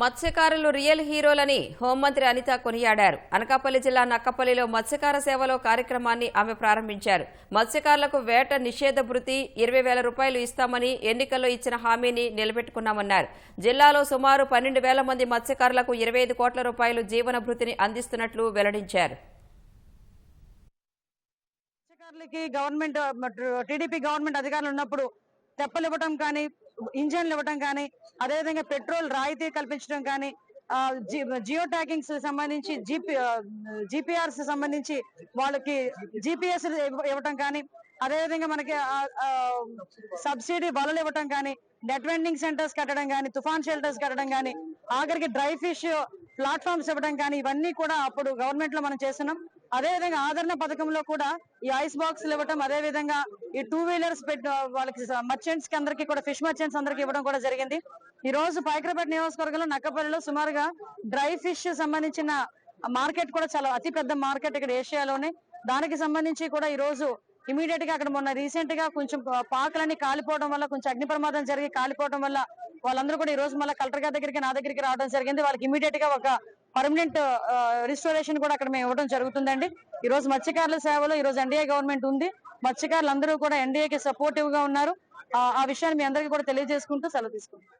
మత్స్యకారులు రియల్ హీరోలని హోంమంత్రి అనిత కొనియాడారు. అనకాపల్లి జిల్లా నక్కపల్లిలో మత్స్యకార సేవలో కార్యక్రమాన్ని ఆమె ప్రారంభించారు. మత్స్యకారులకు వేట నిషేధ భృతి ఇరవై వేల రూపాయలు ఇస్తామని ఎన్నికల్లో ఇచ్చిన హామీని నిలబెట్టుకున్నామన్నారు. జిల్లాలో సుమారు పన్నెండు వేల మంది మత్స్యకారులకు ఇరవై ఐదు కోట్ల రూపాయలు జీవన భృతిని అందిస్తున్నట్లు వెల్లడించారు. గవర్నమెంట్ టీడీపీ గవర్నమెంట్ అధికారులు ఉన్నప్పుడు తెప్పలివ్వటం కానీ ఇంజన్లు ఇవ్వటం కానీ అదేవిధంగా పెట్రోల్ రాయితీ కల్పించడం కానీ జియో ట్యాగింగ్స్ సంబంధించి జిపి జిపిఆర్స్ సంబంధించి వాళ్ళకి జిపిఎస్ ఇవ్వటం కానీ అదేవిధంగా మనకి సబ్సిడీ వలలు ఇవ్వటం కానీ నెట్ వెండింగ్ సెంటర్స్ కట్టడం కానీ తుఫాన్ షెల్టర్స్ కట్టడం కానీ ఆఖరికి డ్రై ఫిష్ ప్లాట్ఫామ్స్ ఇవ్వడం కానీ ఇవన్నీ కూడా అప్పుడు గవర్నమెంట్లో మనం చేస్తున్నాం. అదే విధంగా ఆదరణ పథకంలో కూడా ఈ ఐస్ బాక్స్ ఇవ్వటం అదే విధంగా ఈ టూ వీలర్స్ పెట్ వాళ్ళకి మర్చెంట్స్కి అందరికీ కూడా ఫిష్ మర్చెంట్స్ అందరికి ఇవ్వడం కూడా జరిగింది. ఈ రోజు పైకరపేట నియోజకవర్గంలో నక్కపల్లిలో సుమారుగా డ్రై ఫిష్ సంబంధించిన మార్కెట్ కూడా చాలా అతి పెద్ద మార్కెట్ ఇక్కడ ఏషియాలోనే. దానికి సంబంధించి కూడా ఈ రోజు ఇమీడియట్గా అక్కడ మొన్న రీసెంట్గా కొంచెం పాకలన్నీ కాలిపోవడం వల్ల కొంచెం అగ్ని ప్రమాదం జరిగి కాలిపోవడం వల్ల వాళ్ళందరూ కూడా ఈ రోజు మళ్ళీ కలెక్టర్ గారి దగ్గరికి నా దగ్గరికి రావడం జరిగింది. వాళ్ళకి ఇమీడియట్గా ఒక పర్మనెంట్ రిస్టోరేషన్ కూడా అక్కడ మేము ఇవ్వడం జరుగుతుందండి. ఈ రోజు మత్స్యకారుల సేవలో ఈ రోజు ఎన్డీఏ గవర్నమెంట్ ఉంది. మత్స్యకారులు అందరూ కూడా ఎన్డీఏకి సపోర్టివ్గా ఉన్నారు. ఆ- ఆ విషయాన్ని మీ అందరికీ కూడా తెలియజేసుకుంటూ సెలవు తీసుకుంటాం